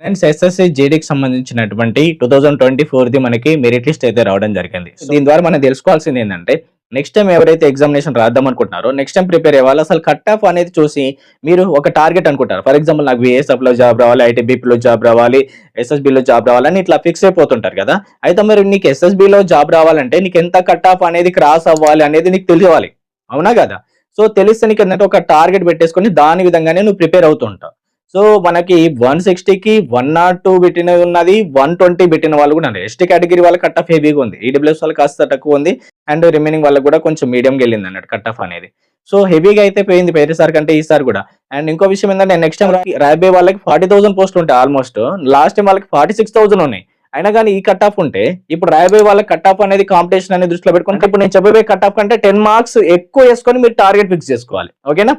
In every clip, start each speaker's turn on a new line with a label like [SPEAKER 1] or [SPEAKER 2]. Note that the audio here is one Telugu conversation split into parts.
[SPEAKER 1] ఫ్రెండ్స్ ఎస్ఎస్సి జేడీకి సంబంధించినటువంటి టూ థౌజండ్ ట్వంటీ ఫోర్ది మనకి మెరిట్ లిస్ట్ అయితే రావడం జరిగింది. దీని ద్వారా మనం తెలుసుకోవాల్సింది ఏంటంటే నెక్స్ట్ టైం ఎవరైతే ఎగ్జామినేషన్ రాద్దాం అనుకుంటున్నారో నెక్స్ట్ టైం ప్రిపేర్ అవ్వాలి అసలు కట్ ఆఫ్ అనేది చూసి మీరు ఒక టార్గెట్ అనుకుంటారు. ఫర్ ఎగ్జాంపుల్ నాకు VSF జాబ్ రావాలి ఐటీబీపీలో జాబ్ రావాలి SSB లో జాబ్ రావాలని ఇట్లా ఫిక్స్ అయిపోతుంటారు కదా. అయితే మరి నీకు ఎస్ఎస్బిలో జాబ్ రావాలంటే నీకు ఎంత కట్ ఆఫ్ అనేది క్రాస్ అవ్వాలి అనేది నీకు తెలియాలి. అవునా కదా? సో తెలిస్తే నీకు ఏంటంటే ఒక టార్గెట్ పెట్టేసుకొని దాని విధంగానే నువ్వు ప్రిపేర్ అవుతుంటావు. సో మనకి వన్ సిక్స్టీకి వన్ నాట్ టూ పెట్టిన ఉన్నది వన్ ట్వంటీ పెట్టిన వాళ్ళు కూడా ఉన్నారు. ఎస్టీ కేటగిరీ వాళ్ళకి కట్ ఆఫ్ హెవీగా ఉంది. ఈడబ్ల్యూఎస్ వాళ్ళు కాస్త తక్కువ ఉంది. అండ్ రిమైనింగ్ వాళ్ళకి కూడా కొంచెం మీడియంకి వెళ్ళింది అన్నట్టు కట్ ఆఫ్ అనేది. సో హెవీగా అయితే పోయింది పేరేసారి కంటే ఈసారి కూడా. అండ్ ఇంకో విషయం ఏంటంటే నెక్స్ట్ టైం రాబే వాళ్ళకి ఫార్టీ థౌసండ్ పోస్ట్ ఉంటాయి ఆల్మోస్ట్ లాస్ట్ టైం వాళ్ళకి ఫార్టీ సిక్స్ థౌసండ్ ఉన్నాయి. అయినా కానీ ఈ కట్ ఆఫ్ ఉంటే ఇప్పుడు రాయబోయే వాళ్ళకి కట్ ఆఫ్ అనేది కాంపిటీషన్ అనేది దృష్టిలో పెట్టుకుని ఇప్పుడు నేను చెప్పబోయే కట్ ఆఫ్ కంటే టెన్ మార్క్స్ ఎక్కువ వేసుకొని మీరు టార్గెట్ ఫిక్స్ చేసుకోవాలి. ఓకేనా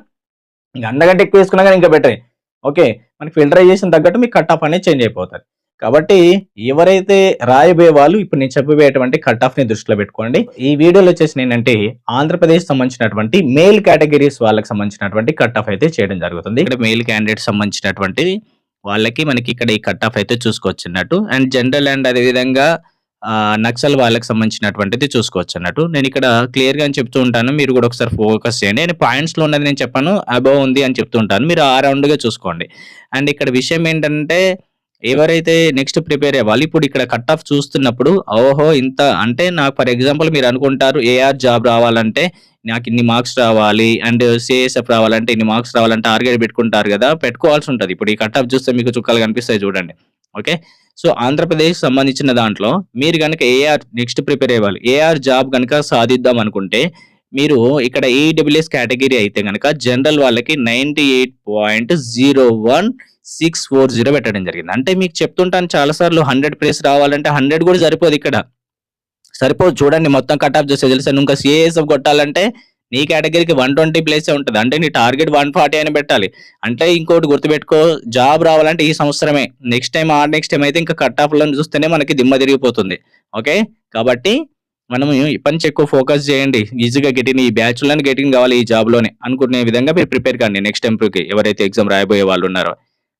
[SPEAKER 1] ఇంకా అంతకంటే ఎక్కువ వేసుకున్నా కానీ ఇంకా బెటర్ ఓకే మనకి ఫిల్టరైజేషన్ తగ్గట్టు మీకు కట్ ఆఫ్ అనేది చేంజ్ అయిపోతుంది. కాబట్టి ఎవరైతే రాయబోయే వాళ్ళు ఇప్పుడు నేను చెప్పబోయేటువంటి కట్ ఆఫ్ని దృష్టిలో పెట్టుకోండి. ఈ వీడియోలో వచ్చేసి నేనంటే ఆంధ్రప్రదేశ్ సంబంధించినటువంటి మేల్ కేటగిరీస్ వాళ్ళకి సంబంధించినటువంటి కట్ ఆఫ్ అయితే చేయడం జరుగుతుంది. ఇక్కడ మేల్ క్యాండిడేట్ సంబంధించినటువంటి వాళ్ళకి మనకి ఇక్కడ ఈ కట్ ఆఫ్ అయితే చూసుకోవచ్చు అన్నట్టు అండ్ జనరల్ అండ్ అదేవిధంగా నక్సల్ వాళ్ళకి సంబంధించినటువంటిది చూసుకోవచ్చు అన్నట్టు. నేను ఇక్కడ క్లియర్గా అని చెప్తూ ఉంటాను. మీరు కూడా ఒకసారి ఫోకస్ చేయండి. నేను పాయింట్స్లో ఉన్నది నేను చెప్పాను అబవ్ ఉంది అని చెప్తూ ఉంటాను. మీరు ఆ రౌండ్గా చూసుకోండి. అండ్ ఇక్కడ విషయం ఏంటంటే ఎవరైతే నెక్స్ట్ ప్రిపేర్ అవ్వాలి ఇప్పుడు ఇక్కడ కట్ ఆఫ్ చూస్తున్నప్పుడు ఓహో ఇంత అంటే నాకు ఫర్ ఎగ్జాంపుల్ మీరు అనుకుంటారు ఏఆర్ జాబ్ రావాలంటే నాకు ఇన్ని మార్క్స్ రావాలి అండ్ సిఎస్ఎఫ్ రావాలంటే ఇన్ని మార్క్స్ రావాలంటే టార్గెట్ పెట్టుకుంటారు కదా పెట్టుకోవాల్సి ఉంటుంది. ఇప్పుడు ఈ కట్ ఆఫ్ చూస్తే మీకు చుక్కలు కనిపిస్తాయి చూడండి. ఓకే? సో ఆంధ్రప్రదేశ్ సంబంధించిన దాంట్లో మీరు కనుక ఏఆర్ నెక్స్ట్ ప్రిపేర్ అవ్వాలి ఏఆర్ జాబ్ కనుక సాధిద్దాం అనుకుంటే మీరు ఇక్కడ ఏడబ్ల్యూఎస్ కేటగిరీ అయితే కనుక జనరల్ వాళ్ళకి ninety eight point zero one six four zero పెట్టడం జరిగింది. అంటే మీకు చెప్తుంటాను చాలా సార్లు హండ్రెడ్ ప్లేస్ రావాలంటే హండ్రెడ్ కూడా సరిపోదు ఇక్కడ. సరిపోదు. చూడండి మొత్తం కట్ ఆఫ్ చేస్తే తెలుసా? ఇంకా సిఏఎస్ఎఫ్ కొట్టాలంటే నీ కేటగిరీకి వన్ ట్వంటీ ప్లేసే ఉంటుంది. అంటే నీ టార్గెట్ వన్ ఫార్టీ అని పెట్టాలి. అంటే ఇంకోటి గుర్తుపెట్టుకో జాబ్ రావాలంటే ఈ సంవత్సరమే. నెక్స్ట్ టైం ఆ నెక్స్ట్ టైం అయితే ఇంకా కట్ ఆఫ్లో చూస్తేనే మనకి దిమ్మ తిరిగిపోతుంది. ఓకే? కాబట్టి మనము పంచి ఎక్కువ ఫోకస్ చేయండి. ఈజీగా గెటిన్ ఈ బ్యాచ్లోనే గెటిన్ కావాలి ఈ జాబ్లోనే. అనుకునే విధంగా మీరు ప్రిపేర్ కండి నెక్స్ట్ టెంప్కి ఎవరైతే ఎగ్జామ్ రాయబోయే వాళ్ళు ఉన్నారో.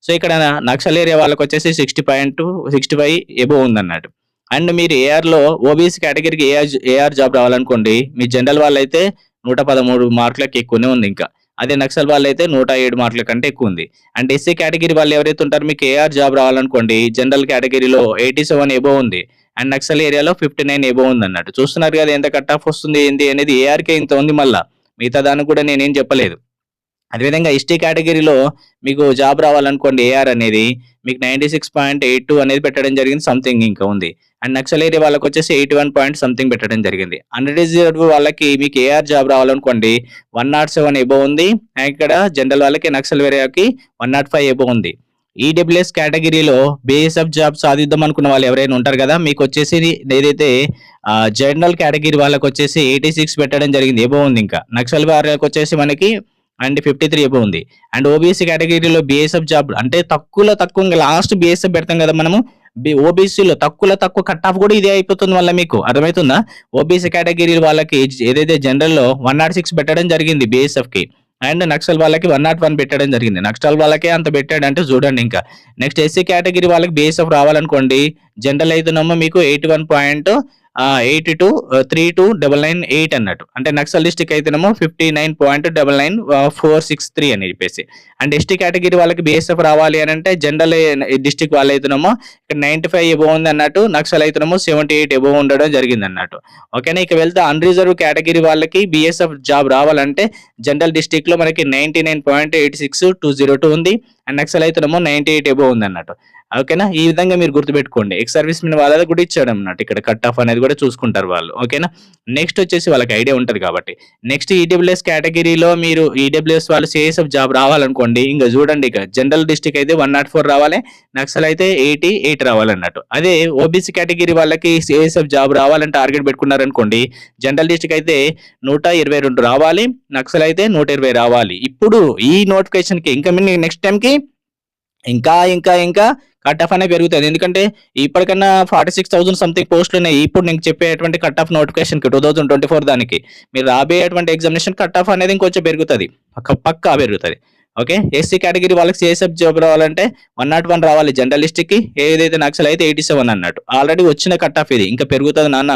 [SPEAKER 1] సో ఇక్కడ నక్సల్ ఏరియా వాళ్ళకి వచ్చేసి sixty point sixty five above ఉందన్నట్టు. And మీరు ఏఆర్లో ఓబీసీ కేటగిరీకి ఏఆర్ ఏఆర్ జాబ్ రావాలనుకోండి మీ జనరల్ వాళ్ళైతే నూట పదమూడు మార్కులకు ఎక్కువనే ఉంది ఇంకా. అదే నక్సల్ వాళ్ళు అయితే నూట ఏడు మార్కుల కంటే ఎక్కువ ఉంది అండ్ ఎస్సీ కేటగిరీ వాళ్ళు ఎవరైతే ఉంటారో మీకు ఏఆర్ జాబ్ రావాలనుకోండి జనరల్ కేటగిరీలో ఎయిటీ సెవెన్ ఎబో ఉంది. అండ్ నక్సల్ ఏరియాలో ఫిఫ్టీ నైన్ ఎబో ఉంది అన్నట్టు చూస్తున్నారు కదా ఎంత కట్ ఆఫ్ వస్తుంది ఏంటి అనేది ఏఆర్కే ఇంత ఉంది మళ్ళా. మిగతా దానికి కూడా నేనేం చెప్పలేదు. అదేవిధంగా ఎస్టీ కేటగిరీలో మీకు జాబ్ రావాలనుకోండి ఏఆర్ అనేది మీకు ninety six point eight two అనేది పెట్టడం జరిగింది సంథింగ్ ఇంకా ఉంది. అండ్ నక్సల్ ఏరియా వాళ్ళకి వచ్చేసి ఎయిటీ వన్ పాయింట్ సంథింగ్ పెట్టడం జరిగింది. అండర్ రిజర్వ్ వాళ్ళకి మీకు ఏఆర్ జాబ్ రావాలనుకోండి వన్ నాట్ సెవెన్ ఎబో ఉంది. ఇక్కడ జనరల్ వాళ్ళకి నక్సల్ ఏరియాకి వన్ నాట్ ఫైవ్ ఎబో ఉంది. ఈడబ్ల్యూఎస్ కేటగిరీలో బేఎస్ఎఫ్ జాబ్ సాధిద్దాం అనుకున్న వాళ్ళు ఎవరైనా ఉంటారు కదా మీకు వచ్చేసి ఏదైతే జనరల్ కేటగిరీ వాళ్ళకి వచ్చేసి ఎయిటీ సిక్స్ పెట్టడం జరిగింది ఎబో ఉంది ఇంకా. నక్సల్ వాళ్ళకి వచ్చేసి మనకి అండ్ ఫిఫ్టీ త్రీ ఎబో ఉంది. అండ్ ఓబీసీ కేటగిరీలో బీఎస్ఎఫ్ జాబ్ అంటే తక్కువలో తక్కువ ఇంకా లాస్ట్ బీఎస్ఎఫ్ పెడతాం కదా మనము. ఓబీసీలో తక్కువలో తక్కువ కట్ ఆఫ్ కూడా ఇదే అయిపోతుంది వల్ల మీకు. అర్థమవుతుందా? ఓబీసీ కేటగిరీ వాళ్ళకి ఏదైతే జనరల్లో వన్ నాట్ సిక్స్ పెట్టడం జరిగింది బిఎస్ఎఫ్కి అండ్ నక్సల్ వాళ్ళకి వన్ నాట్ వన్ పెట్టడం జరిగింది. నక్సల్ వాళ్ళకే అంత పెట్టాడంటే చూడండి ఇంకా. నెక్స్ట్ ఎస్సీ కేటగిరీ వాళ్ళకి బీఎస్ఎఫ్ రావాలనుకోండి. జనరల్ అయితేనేమో మీకు eighty one point eight two three two double nine eight అన్నట్టు. అంటే నక్సల్ డిస్టిక్ అయితేనేమో fifty nine point double nine four six three అని చెప్పేసి. అండ్ ఎస్టీ కేటగిరీ వాళ్ళకి బిఎస్ఎఫ్ రావాలి అని అంటే జనరల్ డిస్టిక్ వాళ్ళు అయితేనేమో ఇక్కడ నైన్టీ ఫైవ్ ఎబో ఉంది అన్నట్టు నక్సల్ అయితేనేమో సెవెంటీ ఎయిట్ ఎబో ఉండడం జరిగింది అన్నట్టు. ఓకేనా ఇక వెళ్తే అన్రిజర్వ్ కేటగిరీ వాళ్ళకి బిఎస్ఎఫ్ జాబ్ రావాలంటే జనరల్ డిస్టిక్లో మనకి ninety nine point eight six two zero two ఉంది. అండ్ నక్సల్ అయితేనేమో నైన్టీ ఎయిట్ ఎబో ఉంది అన్నట్టు ఓకేనా? ఈ విధంగా మీరు గుర్తుపెట్టుకోండి. ఎక్స్ సర్వీస్ మెన్ వాళ్ళది కూడా ఇచ్చాడు అన్నట్టు ఇక్కడ కట్ ఆఫ్ అనేది కూడా చూసుకుంటారు వాళ్ళు. ఓకేనా? నెక్స్ట్ వచ్చేసి వాళ్ళకి ఐడియా ఉంటుంది కాబట్టి. నెక్స్ట్ ఈడబ్ల్యూఎస్ కేటగిరీలో మీరు ఈడబ్ల్యూఎస్ వాళ్ళు సిఎస్ఎఫ్ జాబ్ రావాలనుకోండి ఇంకా చూడండి ఇక. జనరల్ డిస్టిక్ అయితే వన్ నాట్ ఫోర్ రావాలి. నక్సల్ అయితే ఎయిటీ ఎయిట్ రావాలన్నట్టు. అదే ఓబీసీ కేటగిరీ వాళ్ళకి సిఎస్ఎఫ్ జాబ్ రావాలని టార్గెట్ పెట్టుకున్నారనుకోండి జనరల్ డిస్టిక్ అయితే నూట ఇరవై రెండు రావాలి. నక్సల్ అయితే నూట ఇరవై రావాలి. ఇప్పుడు ఈ నోటిఫికేషన్కి ఇంకా ఇంకా నెక్స్ట్ టైంకి ఇంకా ఇంకా ఇంకా కట్ ఆఫ్ అనేది పెరుగుతుంది. ఎందుకంటే ఇప్పటికన్నా ఫార్టీ సిక్స్ థౌసండ్ సంథింగ్ పోస్టులు ఉన్నాయి. ఇప్పుడు నేను చెప్పేటువంటి కట్ ఆఫ్ నోటిఫికేషన్కి టూ థౌసండ్ ట్వంటీ ఫోర్ దానికి మీరు రాబోయేటువంటి ఎగ్జామినేషన్ కట్ ఆఫ్ అనేది ఇంకొంచెం పెరుగుతుంది. పక్క పక్కా పెరుగుతుంది. ఓకే? ఎస్సీ కేటగిరీ వాళ్ళకి సిఎస్ఎఫ్ జాబ్ రావాలంటే వన్ నాట్ వన్ రావాలి. జర్నలిస్ట్కి ఏదైతే నక్సల్ అయితే ఎయిటీ సెవెన్ అన్నట్టు. ఆల్రెడీ వచ్చిన కట్ ఆఫ్ ఇది. ఇంకా పెరుగుతుంది నాన్న.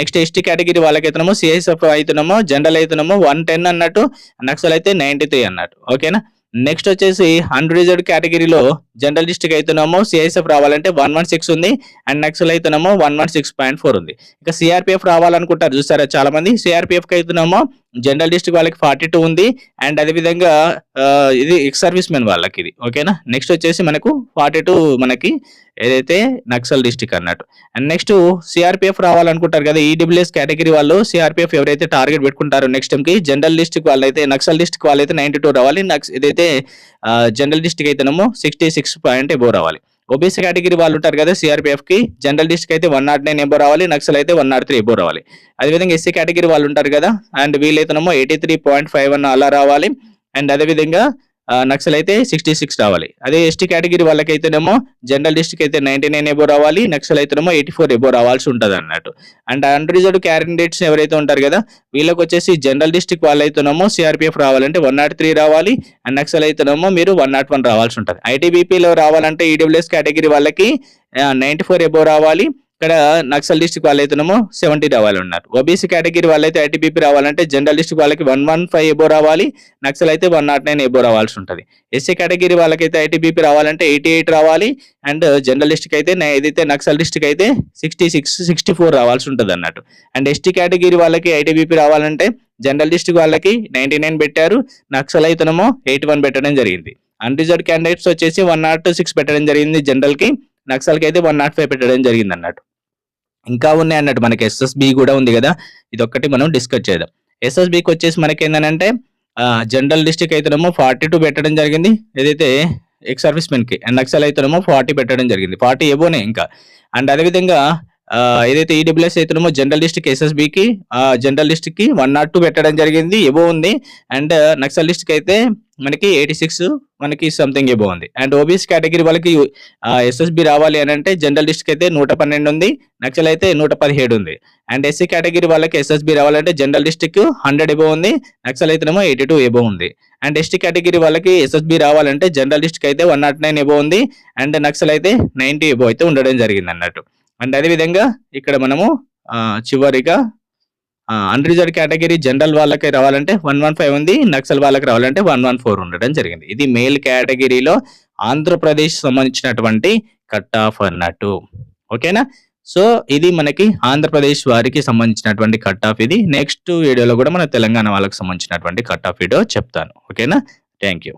[SPEAKER 1] నెక్స్ట్ ఎస్టీ కేటగిరీ వాళ్ళకి అయితేనేమో సిఎస్ఎఫ్ అవుతున్నామో జనరల్ అవుతున్నామో వన్ టెన్ అన్నట్టు నక్సల్ అయితే నైంటీ త్రీ అన్నట్టు. ఓకేనా? నెక్స్ట్ వచ్చేసి అన్రిజర్వ్డ్ కేటగిరీలో జనరల్ డిస్ట్రిక్ట్ అయితేనేమో సిఐఎస్ఎఫ్ రావాలంటే వన్ వన్ సిక్స్ ఉంది. అండ్ నక్సల్ అయితేనేమో one one six point four ఉంది. ఇక సిఆర్పిఎఫ్ రావాలనుకుంటారు. చూసారా చాలా మంది సిఆర్పిఎఫ్ అయితేనేమో జనరల్ డిస్ట్రిక్ట్ వాళ్ళకి ఫార్టీ టూ ఉంది. అండ్ అదేవిధంగా ఇది ఎక్స్ సర్వీస్ మెన్ వాళ్ళకి ఇది ఓకేనా? నెక్స్ట్ వచ్చేసి మనకు ఫార్టీ టూ మనకి ఏదైతే నక్సల్ డిస్టిక్ అన్నట్టు. అండ్ నెక్స్ట్ సిఆర్పిఎఫ్ రావాలనుకుంటారు కదా ఈడబ్ల్యూఎస్ కేటగిరీ వాళ్ళు సిఆర్పిఎఫ్ ఎవరైతే టార్గెట్ పెట్టుకుంటారో నెక్స్ట్ టైంకి జనరల్ డిస్ట్రిక్ట్ వాళ్ళైతే నక్సల్ డిస్టిక్ వాళ్ళైతే నైన్టీ టూ రావాలి. నక్స్ ఏదైతే జనరల్ డిస్ట్రిక్ట్ అయితేనేమో సిక్స్టీ సిక్స్ పాయింట్ ఎబో రావాలి ఓబీసీ కేటగిరీ వాళ్ళు ఉంటారు కదా సిఆర్పిఎఫ్కి జనరల్ డిస్ట్రిక్ట్ అయితే వన్ నాట్ నైన్ ఎబో రావాలి నక్సల్ అయితే వన్ నాట్ త్రీ ఎబో రావాలి అదేవిధంగా ఎస్సీ కేటగిరీ వాళ్ళు ఉంటారు కదా and వీళ్ళైతేనేమో eighty three point five one అలా రావాలి. అండ్ అదేవిధంగా నక్సల్ అయితే సిక్స్టీ సిక్స్ రావాలి. అదే ఎస్టీ కేటగిరీ వాళ్ళకైతేనేమో జనరల్ డిస్ట్రిక్ట్ అయితే నైన్టీ నైన్ ఎబో రావాలి నక్సల్ అయితేనేమో ఎయిటీ ఫోర్ ఎబో రావాల్సి ఉంటుంది అన్నట్టు అండ్ అన్రిజర్వ్డ్ క్యాండిడేట్స్ ఎవరైతే ఉంటారు కదా వీళ్ళకి వచ్చేసి జనరల్ డిస్ట్రిక్ట్ వాళ్ళైతేనేమో సిఆర్పిఎఫ్ రావాలంటే వన్ నాట్ త్రీ రావాలి అండ్ నక్సల్ అయితేనేమో మీరు వన్ నాట్ వన్ రావాల్సి ఉంటుంది. ఐటీబీపీలో రావాలంటే ఈడబ్ల్యూఎస్ కేటగిరీ వాళ్ళకి నైన్టీ ఫోర్ ఎబో రావాలి ఇక్కడ నక్సల్ డిస్ట్రిక్ట్ వాళ్ళైతేనేమో సెవెంటీ రావాలి ఉన్నారు ఓబీసీ కేటగిరీ వాళ్ళైతే ఐటీబీపీ రావాలంటే జనరల్ వాళ్ళకి వన్ వన్ ఫైవ్ ఎబో రావాలి నక్సల్ అయితే వన్ నాట్ నైన్ ఎబో రావాల్సి ఉంటుంది. ఎస్సీ కేటగిరీ వాళ్ళకైతే ఐటీబీపీ రావాలంటే ఎయిటీ ఎయిట్ రావాలి అండ్ జర్నలిస్ట్కి అయితే ఏదైతే నక్సల్ అయితే సిక్స్టీ సిక్స్ సిక్స్టీ ఫోర్ రావాల్సి ఉంటుంది అన్నట్టు. అండ్ ఎస్టీ కేటగిరీ వాళ్ళకి ఐటీబీపీ రావాలంటే జనరల్ డిస్ట్రిక్ట్ వాళ్ళకి నైన్టీ నైన్ పెట్టారు నక్సల్ అయితేనేమో ఎయిటీ వన్ పెట్టడం జరిగింది. అన్రిజర్వ్ క్యాండిడేట్స్ వచ్చేసి వన్ నాట్ సిక్స్ పెట్టడం జరిగింది జనరల్కి నక్సల్కి అయితే వన్ నాట్ ఫైవ్ పెట్టడం జరిగింది అన్నట్టు. ఇంకా ఉన్నాయి అన్నట్టు మనకి ఎస్ఎస్బి కూడా ఉంది కదా. ఇది ఒక్కటి మనం డిస్కస్ చేద్దాం. ఎస్ఎస్బికి వచ్చేసి మనకి ఏంటంటే జనరల్ డిస్ట్రిక్ట్ అయితేనేమో ఫార్టీ టూ పెట్టడం జరిగింది. ఏదైతే ex service men and Naxal అయితేనేమో ఫార్టీ పెట్టడం జరిగింది. ఫార్టీ ఎబోనే ఇంకా. అండ్ అదేవిధంగా ఏదైతే ఈడబ్ల్యూఎస్ అయితేనేమో జనరల్కి ఎస్ఎస్బికి జనరల్ డిస్ట్రిక్ట్కి వన్ నాట్ టూ పెట్టడం జరిగింది ఎబో ఉంది. అండ్ నక్సల్ uh, కి అయితే మనకి ఎయిటీ సిక్స్ మనకి సంథింగ్ ఎబో ఉంది. అండ్ ఓబీసీ కేటగిరీ వాళ్ళకి ఎస్ఎస్బి రావాలి అని అంటే జనరల్కి అయితే నూట పన్నెండు ఉంది నక్సల్ అయితే నూట పదిహేడు ఉంది. అండ్ ఎస్సీ కేటగిరీ వాళ్ళకి ఎస్ఎస్బి రావాలంటే జనరల్కి హండ్రెడ్ ఎబో ఉంది నక్సల్ అయితేనేమో ఎయిటీ టూ ఎబో ఉంది అండ్ ఎస్టీ కేటగిరీ వాళ్ళకి ఎస్ఎస్బి రావాలంటే జనరల్కి అయితే వన్ నాట్ నైన్ ఎబో ఉంది. అండ్ నక్సల్ అయితే నైన్టీ ఎబో అయితే ఉండడం జరిగింది అన్నట్టు అండ్ అదేవిధంగా ఇక్కడ మనము చివరిగా అన్రిజర్వ్ కేటగిరీ జనరల్ వాళ్ళకి రావాలంటే వన్ వన్ ఫైవ్ ఉంది నక్సల్ వాళ్ళకి రావాలంటే వన్ వన్ ఫోర్ ఉండడం జరిగింది. ఇది మేల్ కేటగిరీలో ఆంధ్రప్రదేశ్ సంబంధించినటువంటి కట్ ఆఫ్ అన్నట్టు. ఓకేనా సో ఇది మనకి ఆంధ్రప్రదేశ్ వారికి సంబంధించినటువంటి కట్ ఆఫ్ ఇది. నెక్స్ట్ వీడియోలో కూడా మన తెలంగాణ వాళ్ళకి సంబంధించినటువంటి కట్ ఆఫ్ వీడియో చెప్తాను. ఓకేనా థ్యాంక్ యూ